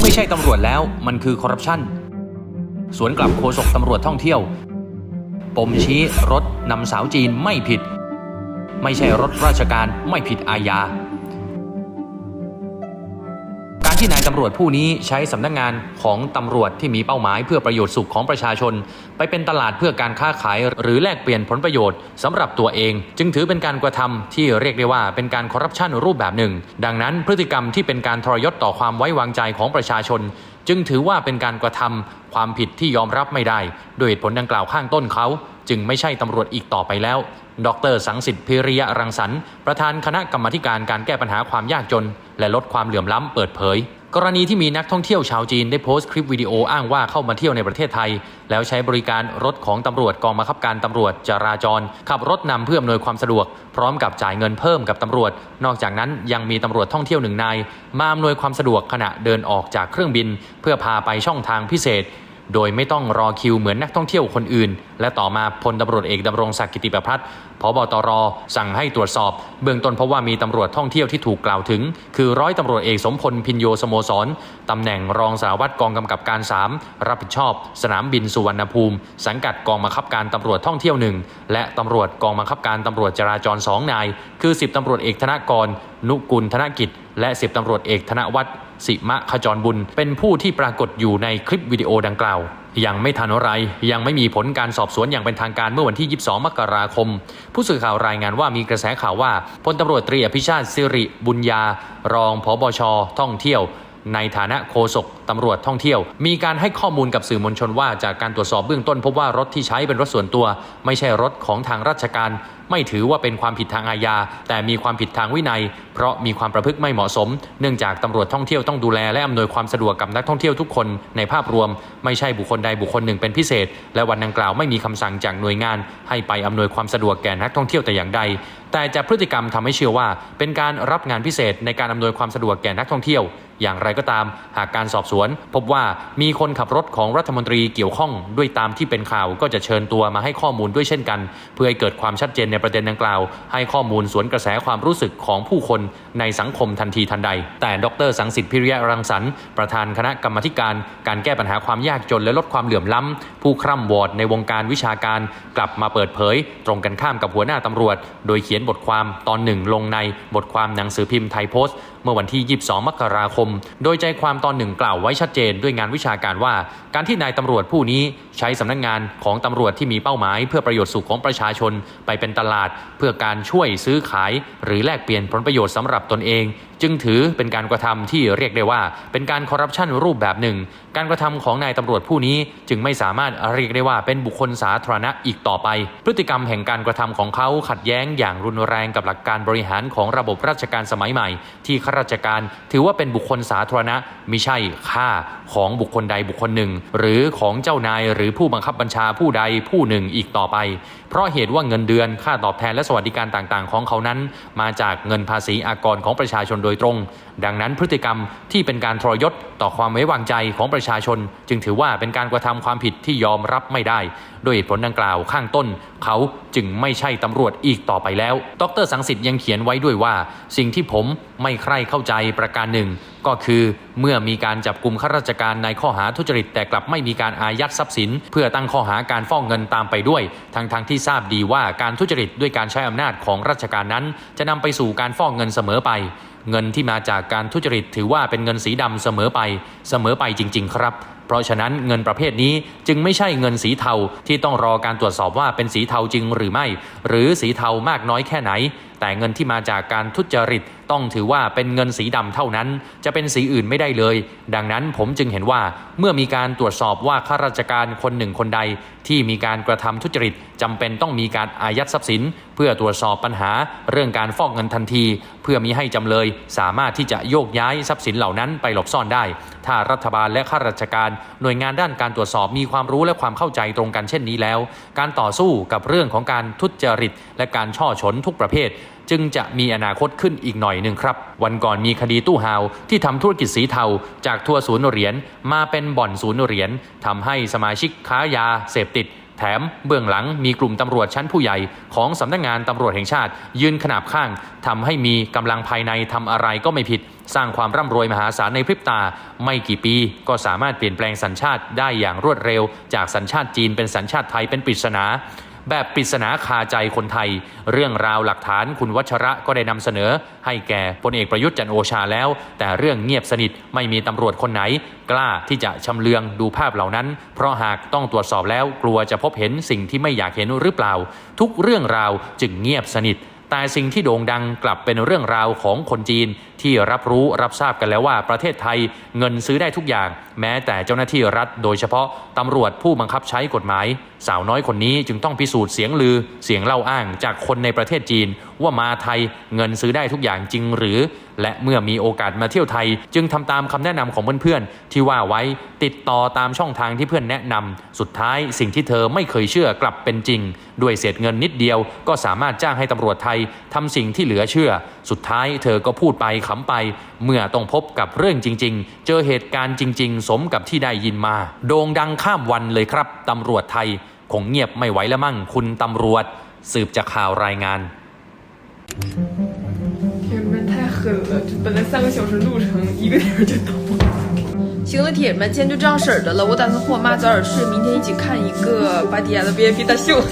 ไม่ใช่ตำรวจแล้ว มันคือคอร์รัปชันสวนกลับโฆษกตำรวจท่องเที่ยว ปมชี้รถนำสาวจีนไม่ผิด ไม่ใช่รถราชการไม่ผิดอาญา การที่นายตำรวจผู้นี้ใช้สำนักงานของตำรวจที่มีเป้าหมายเพื่อประโยชน์สุขของประชาชน ไปเป็นตลาดเพื่อการค้าขาย หรือแลกเปลี่ยนผลประโยชน์สำหรับตัวเอง จึงถือเป็นการกระทำที่เรียกได้ว่าเป็นการคอร์รัปชันรูปแบบหนึ่ง ดังนั้นพฤติกรรมที่เป็นการทรยศต่อความไว้วางใจของประชาชน จึงถือว่าเป็นการกระทำความผิดที่ยอมรับไม่ได้ โดยเหตุผลดังกล่าวข้างต้นเขาจึงไม่ใช่ตำรวจอีกต่อไปแล้ว ดร สังสิทธิ์พิริยรังสรรค์ประธานคณะกรรมการการแก้ปัญหาความยากจน และลดความเหลื่อมล้ำเปิดเผย กรณีที่มีนักท่องเที่ยวชาวจีนได้โพสต์คลิปวิดีโออ้างว่าเข้ามาเที่ยวในประเทศไทย แล้วใช้บริการรถของตำรวจกองบังคับการตำรวจจราจร ขับรถนำเพื่ออำนวยความสะดวก พร้อมกับจ่ายเงินเพิ่มกับตำรวจ นอกจากนั้นยังมีตำรวจท่องเที่ยวหนึ่งนายมาอำนวยความสะดวกขณะเดินออกจากเครื่องบิน เพื่อพาไปช่องทางพิเศษโดยไม่ต้องรอคิวเหมือนนักท่องเที่ยวคนอื่น และต่อมาพลตำรวจเอกดำรงศักดิ์กิติประพัฒน์ บตร สั่งให้ตรวจสอบ เบื้องต้นเพราะว่ามีตำรวจท่องเที่ยวที่ถูกกล่าวถึง คือร้อยตำรวจเอกสมพลพินโยสโมสรตำแหน่งรองสารวัตรกองกำกับการ 3 รับผิดชอบ สนามบินสุวรรณภูมิ สังกัดกองบังคับการตำรวจท่องเที่ยวหนึ่งและตำรวจกองบังคับการตำรวจจราจรสองนาย คือ 10ตำรวจเอกธนกร นุกุลธนกิจ และ 10ตำรวจเอกธนวัฒน์สิมะขจรบุญ เป็นผู้ที่ปรากฏอยู่ในคลิปวิดีโอดังกล่าว ยังไม่ทันไร ยังไม่มีผลการสอบสวนอย่างเป็นทางการเมื่อวันที่ 22 มกราคม ผู้สื่อข่าวรายงานว่ามีกระแสข่าวว่าพลตำรวจตรีอภิชาติสิริบุญญา รองพบช ท่องเที่ยว ในฐานะโฆษกตำรวจท่องเที่ยว มีการให้ข้อมูลกับสื่อมวลชนว่าจากการตรวจสอบเบื้องต้นพบว่ารถที่ใช้เป็นรถส่วนตัว ไม่ใช่รถของทางราชการไม่ถือว่าเป็นความผิดทางอาญา แต่มีความผิดทางวินัย เพราะมีความประพฤติไม่เหมาะสม เนื่องจากตำรวจท่องเที่ยวต้องดูแลและอำนวยความสะดวกกับนักท่องเที่ยวทุกคนในภาพรวม ไม่ใช่บุคคลใดบุคคลหนึ่งเป็นพิเศษ และวันดังกล่าวไม่มีคำสั่งจากหน่วยงาน ให้ไปอำนวยความสะดวกแก่นักท่องเที่ยวแต่อย่างใด แต่จากพฤติกรรมทำให้เชื่อว่า เป็นการรับงานพิเศษในการอำนวยความสะดวกแก่นักท่องเที่ยวอย่างไรก็ตาม หากการสอบสวน พบว่ามีคนขับรถของรัฐมนตรีเกี่ยวข้องด้วยตามที่เป็นข่าวก็จะเชิญตัวมาให้ข้อมูลด้วยเช่นกัน เพื่อให้เกิดความชัดเจนในประเด็นดังกล่าว ให้ข้อมูลสวนกระแสความรู้สึกของผู้คนในสังคมทันทีทันใด แต่ดรสังสิทธิ์พิริยรังสรรค์ประธานคณะกรรมการการแก้ปัญหาความยากจนและลดความเหลื่อมล้ำ ผู้คร่ำวอดในวงการวิชาการ กลับมาเปิดเผย ตรงกันข้ามกับหัวหน้าตำรวจ โดยเขียนบทความตอนหนึ่งลงในบทความหนังสือพิมพ์ไทยโพสต์เมื่อวันที่ 22 มกราคม โดยใจความตอนหนึ่งกล่าวไว้ชัดเจนด้วยงานวิชาการว่า การที่นายตำรวจผู้นี้ใช้สำนักงงานของตำรวจที่มีเป้าหมาย เพื่อประโยชน์สุขของประชาชน ไปเป็นตลาด เพื่อการช่วยซื้อขาย หรือแลกเปลี่ยนผลประโยชน์สำหรับตนเอง จึงถือเป็นการกระทำที่เรียกได้ว่า เป็นการคอร์รัปชันรูปแบบหนึ่ง การกระทำของนายตำรวจผู้นี้จึงไม่สามารถเรียกได้ว่าเป็นบุคคลสาธารณะอีกต่อไป พฤติกรรมแห่งการกระทำของเขาขัดแย้งอย่างรุนแรงกับหลักการบริหารของระบบราชการสมัยใหม่ ที่ข้าราชการถือว่าเป็นบุคคลสาธารณะมิใช่ค่าของบุคคลใดบุคคลหนึ่ง หรือของเจ้านายหรือผู้บังคับบัญชาผู้ใดผู้หนึ่งอีกต่อไป เพราะเหตุว่าเงินเดือนค่าตอบแทนและสวัสดิการต่างๆ ของเขานั้น มาจากเงินภาษีอากรของประชาชนโดยตรงดังนั้นพฤติกรรมที่เป็นการทรยศต่อความไว้วางใจของประชาชน จึงถือว่าเป็นการกระทำความผิดที่ยอมรับไม่ได้โดยเหตุผลดังกล่าวข้างต้น เขาจึงไม่ใช่ตำรวจอีกต่อไปแล้ว ดรสังสิทธิ์ยังเขียนไว้ด้วยว่า สิ่งที่ผมไม่ใคร่เข้าใจประการหนึ่ง ก็คือเมื่อมีการจับกลุ่มข้าราชการในข้อหาทุจริต แต่กลับไม่มีการอายัดทรัพย์สิน เพื่อตั้งข้อหาการฟอกเงินตามไปด้วย ทั้งๆทที่ทราบดีว่าการทุจริตด้วยการใช้อำนาจของราชการนั้น จะนำไปสู่การฟอกเงินเสมอไป เงินที่มาจากการทุจริตถือว่าเป็นเงินสีดำเสมอไป เสมอไปจริง ๆ ครับเพราะฉะนั้นเงินประเภทนี้จึงไม่ใช่เงินสีเทาที่ต้องรอการตรวจสอบว่าเป็นสีเทาจริงหรือไม่ หรือสีเทามากน้อยแค่ไหน แต่เงินที่มาจากการทุจริต ต้องถือว่าเป็นเงินสีดำเท่านั้น จะเป็นสีอื่นไม่ได้เลย ดังนั้นผมจึงเห็นว่าเมื่อมีการตรวจสอบว่าข้าราชการคนหนึ่งคนใด ที่มีการกระทำทุจริตจำเป็นต้องมีการอายัดทรัพย์สินเพื่อตรวจสอบปัญหาเรื่องการฟอกเงินทันที เพื่อมีให้จำเลยสามารถที่จะโยกย้ายทรัพย์สินเหล่านั้นไปหลบซ่อนได้ ถ้ารัฐบาลและข้าราชการ หน่วยงานด้านการตรวจสอบมีความรู้และความเข้าใจตรงกันเช่นนี้แล้ว การต่อสู้กับเรื่องของการทุจริต และการช่อฉนทุกประเภทจึงจะมีอนาคตขึ้นอีกหน่อยหนึ่งครับ วันก่อนมีคดีตู้ฮาวที่ทำธุรกิจสีเทา จากทัวร์ศูนย์เหรียญมาเป็นบ่อนศูนย์เหรียญทำให้สมาชิกค้ายาเสพติด แถมเบื้องหลังมีกลุ่มตำรวจชั้นผู้ใหญ่ของสำนักงานตำรวจแห่งชาติ ยืนขนาบข้างทำให้มีกำลังภายในทำอะไรก็ไม่ผิด สร้างความร่ำรวยมหาศาลในพริบตา ไม่กี่ปีก็สามารถเปลี่ยนแปลงสัญชาติได้อย่างรวดเร็ว จากสัญชาติจีนเป็นสัญชาติไทยเป็นปริศนา แบบปริศนาคาใจคนไทย เรื่องราวหลักฐานคุณวัชระก็ได้นำเสนอ ให้แก่พลเอกประยุทธ์จันโอชาแล้ว แต่เรื่องเงียบสนิทไม่มีตำรวจคนไหน กล้าที่จะชำเลืองดูภาพเหล่านั้น เพราะหากต้องตรวจสอบแล้วกลัวจะพบเห็นสิ่งที่ไม่อยากเห็นหรือเปล่า ทุกเรื่องราวจึงเงียบสนิท แต่สิ่งที่โด่งดังกลับเป็นเรื่องราวของคนจีนที่รับรู้รับทราบกันแล้วว่าประเทศไทยเงินซื้อได้ทุกอย่าง แม้แต่เจ้าหน้าที่รัฐ โดยเฉพาะตำรวจผู้บังคับใช้กฎหมาย สาวน้อยคนนี้จึงต้องพิสูจน์เสียงลือเสียงเล่าอ้างจากคนในประเทศจีน ว่ามาไทยเงินซื้อได้ทุกอย่างจริงหรือ และเมื่อมีโอกาสมาเที่ยวไทย จึงทำตามคำแนะนำของเพื่อนๆ ที่ว่าไว้ติดต่อตามช่องทางที่เพื่อนแนะนำสุดท้ายสิ่งที่เธอไม่เคยเชื่อกลับเป็นจริง ด้วยเศษเงินนิดเดียว ก็สามารถจ้างให้ตำรวจไทยทำสิ่งที่เหลือเชื่อ สุดท้ายเธอก็พูดไปขำไป เมื่อต้องพบกับเรื่องจริง ๆ เจอเหตุการณ์จริง ๆ สมกับที่ได้ยินมา โด่งดังข้ามวันเลยครับตำรวจไทยคงเงียบไม่ไหวแล้วมั่งคุณตำรวจ สืบจากข่าวรายงาน铁们太狠了，就本来三个小时路程，一个点就到了。行了，铁们，今天就这样式儿的了。我打算和我妈早点睡，明天一起看一个芭提雅的 VIP 大秀。